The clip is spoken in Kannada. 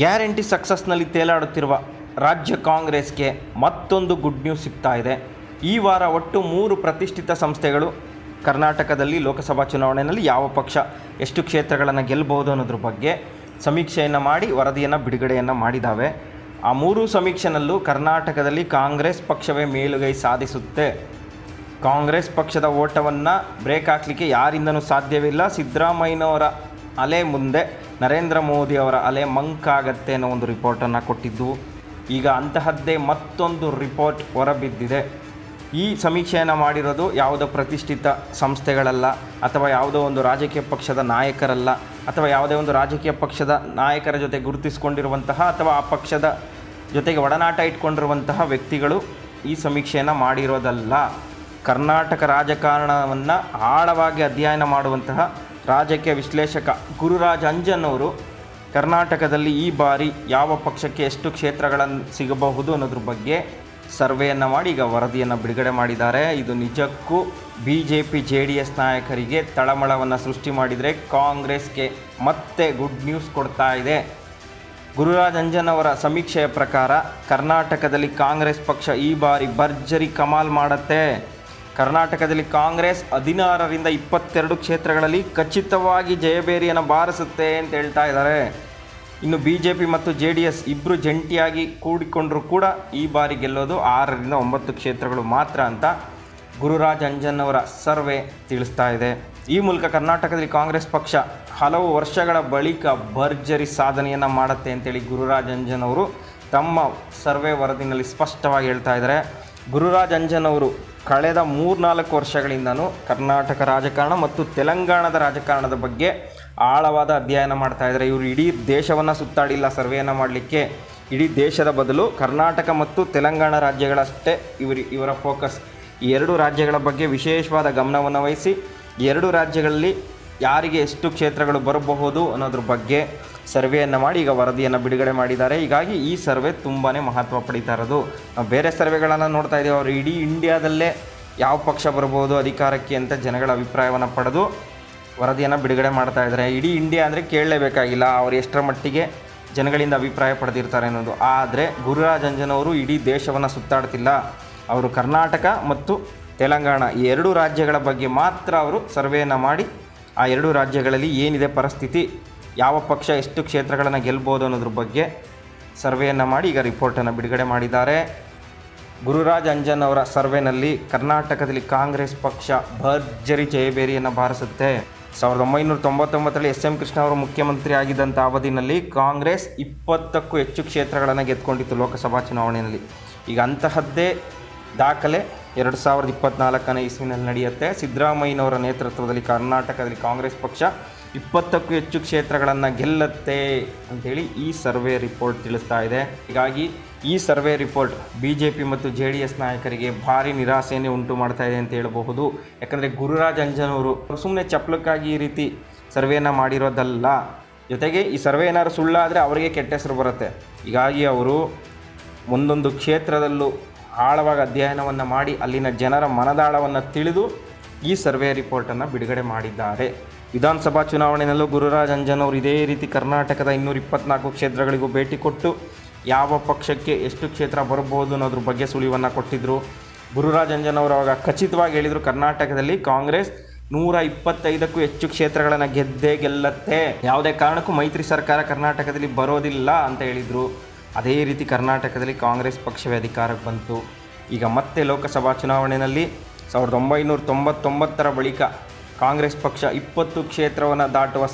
ಗ್ಯಾರಂಟಿ ಸಕ್ಸಸ್ನಲ್ಲಿ ತೇಲಾಡುತ್ತಿರುವ ರಾಜ್ಯ ಕಾಂಗ್ರೆಸ್ಗೆ ಮತ್ತೊಂದು ಗುಡ್ ನ್ಯೂಸ್ ಸಿಗ್ತಾ ಇದೆ. ಈ ವಾರ ಒಟ್ಟು ಮೂರು ಪ್ರತಿಷ್ಠಿತ ಸಂಸ್ಥೆಗಳು ಕರ್ನಾಟಕದಲ್ಲಿ ಲೋಕಸಭಾ ಚುನಾವಣೆಯಲ್ಲಿ ಯಾವ ಪಕ್ಷ ಎಷ್ಟು ಕ್ಷೇತ್ರಗಳನ್ನು ಗೆಲ್ಲಬಹುದು ಅನ್ನೋದ್ರ ಬಗ್ಗೆ ಸಮೀಕ್ಷೆಯನ್ನು ಮಾಡಿ, ವರದಿಯನ್ನು, ಬಿಡುಗಡೆಯನ್ನು ಮಾಡಿದ್ದಾವೆ ಆ ಮೂರು ಸಮೀಕ್ಷೆನಲ್ಲೂ ಕರ್ನಾಟಕದಲ್ಲಿ ಕಾಂಗ್ರೆಸ್ ಪಕ್ಷವೇ ಮೇಲುಗೈ ಸಾಧಿಸುತ್ತೆ. ಕಾಂಗ್ರೆಸ್ ಪಕ್ಷದ ಓಟವನ್ನು ಬ್ರೇಕ್ ಹಾಕಲಿಕ್ಕೆ ಯಾರಿಂದನೂ ಸಾಧ್ಯವಿಲ್ಲ. ಸಿದ್ದರಾಮಯ್ಯನವರ ಅಲೆ ಮುಂದೆ ನರೇಂದ್ರ ಮೋದಿ ಅವರ ಅಲೆ ಮಂಕಾಗತ್ತೆ ಅನ್ನೋ ಒಂದು ರಿಪೋರ್ಟನ್ನು ಕೊಟ್ಟಿದ್ದು. ಈಗ ಅಂತಹದ್ದೇ ಮತ್ತೊಂದು ರಿಪೋರ್ಟ್ ಹೊರಬಿದ್ದಿದೆ. ಈ ಸಮೀಕ್ಷೆಯನ್ನು ಮಾಡಿರೋದು ಯಾವುದೋ ಪ್ರತಿಷ್ಠಿತ ಸಂಸ್ಥೆಗಳಲ್ಲ, ಅಥವಾ ಯಾವುದೋ ಒಂದು ರಾಜಕೀಯ ಪಕ್ಷದ ನಾಯಕರಲ್ಲ, ಅಥವಾ ಯಾವುದೇ ಒಂದು ರಾಜಕೀಯ ಪಕ್ಷದ ನಾಯಕರ ಜೊತೆ ಗುರುತಿಸಿಕೊಂಡಿರುವಂತಹ, ಅಥವಾ ಆ ಪಕ್ಷದ ಜೊತೆಗೆ ಒಡನಾಟ ಇಟ್ಕೊಂಡಿರುವಂತಹ ವ್ಯಕ್ತಿಗಳು ಈ ಸಮೀಕ್ಷೆಯನ್ನು ಮಾಡಿರೋದಲ್ಲ. ಕರ್ನಾಟಕ ರಾಜಕಾರಣವನ್ನು ಆಳವಾಗಿ ಅಧ್ಯಯನ ಮಾಡುವಂತಹ ರಾಜಕೀಯ ವಿಶ್ಲೇಷಕ ಗುರುರಾಜ್ ಅಂಜನ್ ಅವರು ಕರ್ನಾಟಕದಲ್ಲಿ ಈ ಬಾರಿ ಯಾವ ಪಕ್ಷಕ್ಕೆ ಎಷ್ಟು ಕ್ಷೇತ್ರಗಳನ್ನು ಸಿಗಬಹುದು ಅನ್ನೋದ್ರ ಬಗ್ಗೆ ಸರ್ವೆಯನ್ನು ಮಾಡಿ ಈಗ ವರದಿಯನ್ನು ಬಿಡುಗಡೆ ಮಾಡಿದ್ದಾರೆ. ಇದು ನಿಜಕ್ಕೂ B J P J D S ನಾಯಕರಿಗೆ ತಳಮಳವನ್ನು ಸೃಷ್ಟಿ ಮಾಡಿದರೆ ಕಾಂಗ್ರೆಸ್ಗೆ ಮತ್ತೆ ಗುಡ್ ನ್ಯೂಸ್ ಕೊಡ್ತಾ ಇದೆ. ಗುರುರಾಜ್ ಅಂಜನ್ ಅವರ ಸಮೀಕ್ಷೆಯ ಪ್ರಕಾರ ಕರ್ನಾಟಕದಲ್ಲಿ ಕಾಂಗ್ರೆಸ್ ಪಕ್ಷ ಈ ಬಾರಿ ಭರ್ಜರಿ ಕಮಾಲ್ ಮಾಡುತ್ತೆ. ಕರ್ನಾಟಕದಲ್ಲಿ ಕಾಂಗ್ರೆಸ್ ಹದಿನಾರರಿಂದ ಇಪ್ಪತ್ತೆರಡು ಕ್ಷೇತ್ರಗಳಲ್ಲಿ ಖಚಿತವಾಗಿ ಜಯಬೇರಿಯನ್ನು ಬಾರಿಸುತ್ತೆ ಅಂತ ಹೇಳ್ತಾ ಇದ್ದಾರೆ. ಇನ್ನು ಬಿ ಜೆ ಪಿ ಮತ್ತು ಜೆ ಡಿ ಎಸ್ ಇಬ್ಬರು ಜಂಟಿಯಾಗಿ ಕೂಡಿಕೊಂಡರೂ ಕೂಡ ಈ ಬಾರಿ ಗೆಲ್ಲೋದು ಆರರಿಂದ ಒಂಬತ್ತು ಕ್ಷೇತ್ರಗಳು ಮಾತ್ರ ಅಂತ ಗುರುರಾಜ್ ಅಂಜನ್ ಅವರ ಸರ್ವೆ ತಿಳಿಸ್ತಾ ಇದೆ. ಈ ಮೂಲಕ ಕರ್ನಾಟಕದಲ್ಲಿ ಕಾಂಗ್ರೆಸ್ ಪಕ್ಷ ಹಲವು ವರ್ಷಗಳ ಬಳಿಕ ಭರ್ಜರಿ ಸಾಧನೆಯನ್ನು ಮಾಡುತ್ತೆ ಅಂತೇಳಿ ಗುರುರಾಜ್ ಅಂಜನ್ ಅವರು ತಮ್ಮ ಸರ್ವೆ ವರದಿನಲ್ಲಿ ಸ್ಪಷ್ಟವಾಗಿ ಹೇಳ್ತಾ ಇದ್ದಾರೆ. ಗುರುರಾಜ್ ಅಂಜನ್ ಅವರು ಕಳೆದ ಮೂರ್ನಾಲ್ಕು ವರ್ಷಗಳಿಂದನೂ ಕರ್ನಾಟಕ ರಾಜಕಾರಣ ಮತ್ತು ತೆಲಂಗಾಣದ ರಾಜಕಾರಣದ ಬಗ್ಗೆ ಆಳವಾದ ಅಧ್ಯಯನ ಮಾಡ್ತಾ ಇದ್ದಾರೆ. ಇವರು ಇಡೀ ದೇಶವನ್ನು ಸುತ್ತಾಡಿಲ್ಲ, ಸರ್ವೆಯನ್ನು ಮಾಡಲಿಕ್ಕೆ. ಇಡೀ ದೇಶದ ಬದಲು ಕರ್ನಾಟಕ ಮತ್ತು ತೆಲಂಗಾಣ ರಾಜ್ಯಗಳಷ್ಟೇ ಇವರು, ಇವರ ಫೋಕಸ್ ಈ ಎರಡು ರಾಜ್ಯಗಳ ಬಗ್ಗೆ ವಿಶೇಷವಾದ ಗಮನವನ್ನು ವಹಿಸಿ, ಎರಡು ರಾಜ್ಯಗಳಲ್ಲಿ ಯಾರಿಗೆ ಎಷ್ಟು ಕ್ಷೇತ್ರಗಳು ಬರಬಹುದು ಅನ್ನೋದ್ರ ಬಗ್ಗೆ ಸರ್ವೆಯನ್ನು ಮಾಡಿ, ಈಗ ವರದಿಯನ್ನು ಬಿಡುಗಡೆ ಮಾಡಿದ್ದಾರೆ. ಹೀಗಾಗಿ ಈ ಸರ್ವೆ ತುಂಬಾ ಮಹತ್ವ ಪಡೀತಾ ಇರೋದು. ಬೇರೆ ಸರ್ವೆಗಳನ್ನು ನೋಡ್ತಾ ಇದ್ದೀವಿ. ಅವರು ಇಡೀ ಇಂಡಿಯಾದಲ್ಲೇ ಯಾವ ಪಕ್ಷ ಬರ್ಬೋದು ಅಧಿಕಾರಕ್ಕೆ ಅಂತ ಜನಗಳ ಅಭಿಪ್ರಾಯವನ್ನು ಪಡೆದು ವರದಿಯನ್ನು ಬಿಡುಗಡೆ ಮಾಡ್ತಾ ಇದ್ದಾರೆ. ಇಡೀ ಇಂಡಿಯಾ ಅಂದರೆ ಕೇಳಲೇಬೇಕಾಗಿಲ್ಲ. ಅವರು ಎಷ್ಟರ ಮಟ್ಟಿಗೆ ಜನಗಳಿಂದ ಅಭಿಪ್ರಾಯ ಪಡೆದಿರ್ತಾರೆ ಅನ್ನೋದು. ಆದರೆ ಗುರುರಾಜ್ ಅಂಜನವರು ಇಡೀ ದೇಶವನ್ನು ಸುತ್ತಾಡ್ತಿಲ್ಲ. ಅವರು ಕರ್ನಾಟಕ ಮತ್ತು ತೆಲಂಗಾಣ ಈ ಎರಡು ರಾಜ್ಯಗಳ ಬಗ್ಗೆ ಮಾತ್ರ ಅವರು ಸರ್ವೆಯನ್ನು ಮಾಡಿ ಆ ಎರಡು ರಾಜ್ಯಗಳಲ್ಲಿ ಏನಿದೆ ಪರಿಸ್ಥಿತಿ, ಯಾವ ಪಕ್ಷ ಎಷ್ಟು ಕ್ಷೇತ್ರಗಳನ್ನು ಗೆಲ್ಬೋದು ಅನ್ನೋದ್ರ ಬಗ್ಗೆ ಸರ್ವೆಯನ್ನು ಮಾಡಿ ಈಗ ರಿಪೋರ್ಟನ್ನು ಬಿಡುಗಡೆ ಮಾಡಿದ್ದಾರೆ. ಗುರುರಾಜ್ ಅಂಜನ್ ಅವರ ಸರ್ವೆನಲ್ಲಿ ಕರ್ನಾಟಕದಲ್ಲಿ ಕಾಂಗ್ರೆಸ್ ಪಕ್ಷ ಭರ್ಜರಿ ಜಯಬೇರಿಯನ್ನು ಬಾರಿಸುತ್ತೆ. ಸಾವಿರದ ಒಂಬೈನೂರ ತೊಂಬತ್ತೊಂಬತ್ತರಲ್ಲಿ ಎಸ್ ಎಂ ಕೃಷ್ಣ ಅವರು ಮುಖ್ಯಮಂತ್ರಿ ಆಗಿದ್ದಂಥ ಅವಧಿನಲ್ಲಿ ಕಾಂಗ್ರೆಸ್ ಇಪ್ಪತ್ತಕ್ಕೂ ಹೆಚ್ಚು ಕ್ಷೇತ್ರಗಳನ್ನು ಗೆದ್ಕೊಂಡಿತ್ತು ಲೋಕಸಭಾ ಚುನಾವಣೆಯಲ್ಲಿ. ಈಗ ಅಂತಹದ್ದೇ ದಾಖಲೆ ಎರಡು ಸಾವಿರದ ಇಪ್ಪತ್ತ್ನಾಲ್ಕನೇ ಇಸ್ವಿನಲ್ಲಿ ನಡೆಯುತ್ತೆ. ಸಿದ್ದರಾಮಯ್ಯನವರ ನೇತೃತ್ವದಲ್ಲಿ ಕರ್ನಾಟಕದಲ್ಲಿ ಕಾಂಗ್ರೆಸ್ ಪಕ್ಷ ಇಪ್ಪತ್ತಕ್ಕೂ ಹೆಚ್ಚು ಕ್ಷೇತ್ರಗಳನ್ನು ಗೆಲ್ಲತ್ತೆ ಅಂಥೇಳಿ ಈ ಸರ್ವೆ ರಿಪೋರ್ಟ್ ತಿಳಿಸ್ತಾ ಇದೆ. ಹೀಗಾಗಿ ಈ survey report B J P ಮತ್ತು ಜೆ ಡಿ ಎಸ್ ನಾಯಕರಿಗೆ ಭಾರಿ ನಿರಾಸೆಯನ್ನೇ ಉಂಟು ಮಾಡ್ತಾ ಇದೆ ಅಂತ ಹೇಳಬಹುದು. ಯಾಕಂದರೆ ಗುರುರಾಜ್ ಅಂಜನವರು ಸುಮ್ಮನೆ ಚಪ್ಲಕ್ಕಾಗಿ ಈ ರೀತಿ ಸರ್ವೆಯನ್ನು ಮಾಡಿರೋದಲ್ಲ. ಜೊತೆಗೆ ಈ ಸರ್ವೆ ಏನಾದ್ರು ಸುಳ್ಳಾದರೆ ಅವರಿಗೆ ಕೆಟ್ಟ ಹೆಸರು ಬರುತ್ತೆ. ಹೀಗಾಗಿ ಅವರು ಒಂದೊಂದು ಕ್ಷೇತ್ರದಲ್ಲೂ ಆಳವಾಗಿ ಅಧ್ಯಯನವನ್ನು ಮಾಡಿ ಅಲ್ಲಿನ ಜನರ ಮನದಾಳವನ್ನು ತಿಳಿದು ಈ ಸರ್ವೆ ರಿಪೋರ್ಟನ್ನು ಬಿಡುಗಡೆ ಮಾಡಿದ್ದಾರೆ. ವಿಧಾನಸಭಾ ಚುನಾವಣೆಯಲ್ಲೂ ಗುರುರಾಜ್ ಅಂಜನ್ ಅವರು ಇದೇ ರೀತಿ ಕರ್ನಾಟಕದ ಇನ್ನೂರ ಇಪ್ಪತ್ನಾಲ್ಕು ಕ್ಷೇತ್ರಗಳಿಗೂ ಭೇಟಿ ಕೊಟ್ಟು ಯಾವ ಪಕ್ಷಕ್ಕೆ ಎಷ್ಟು ಕ್ಷೇತ್ರ ಬರಬಹುದು ಅನ್ನೋದ್ರ ಬಗ್ಗೆ ಸುಳಿವನ್ನು ಕೊಟ್ಟಿದ್ದರು ಗುರುರಾಜ್ ಅಂಜನ್ ಅವರು ಅವಾಗ ಖಚಿತವಾಗಿ ಹೇಳಿದರು ಕರ್ನಾಟಕದಲ್ಲಿ ಕಾಂಗ್ರೆಸ್ ನೂರ ಇಪ್ಪತ್ತೈದಕ್ಕೂ ಹೆಚ್ಚು ಕ್ಷೇತ್ರಗಳನ್ನು ಗೆದ್ದೇ ಗೆಲ್ಲತ್ತೆ. ಯಾವುದೇ ಕಾರಣಕ್ಕೂ ಮೈತ್ರಿ ಸರ್ಕಾರ ಕರ್ನಾಟಕದಲ್ಲಿ ಬರೋದಿಲ್ಲ ಅಂತ ಹೇಳಿದರು. ಅದೇ ರೀತಿ ಕರ್ನಾಟಕದಲ್ಲಿ ಕಾಂಗ್ರೆಸ್ ಪಕ್ಷವೇ ಅಧಿಕಾರಕ್ಕೆ ಬಂತು. ಈಗ ಮತ್ತೆ ಲೋಕಸಭಾ ಚುನಾವಣೆಯಲ್ಲಿ ಸಾವಿರದ ಒಂಬೈನೂರ ತೊಂಬತ್ತೊಂಬತ್ತರ ಬಳಿಕ ಕಾಂಗ್ರೆಸ್ ಪಕ್ಷ ಇಪ್ಪತ್ತು ಕ್ಷೇತ್ರವನ್ನು ದಾಟುವ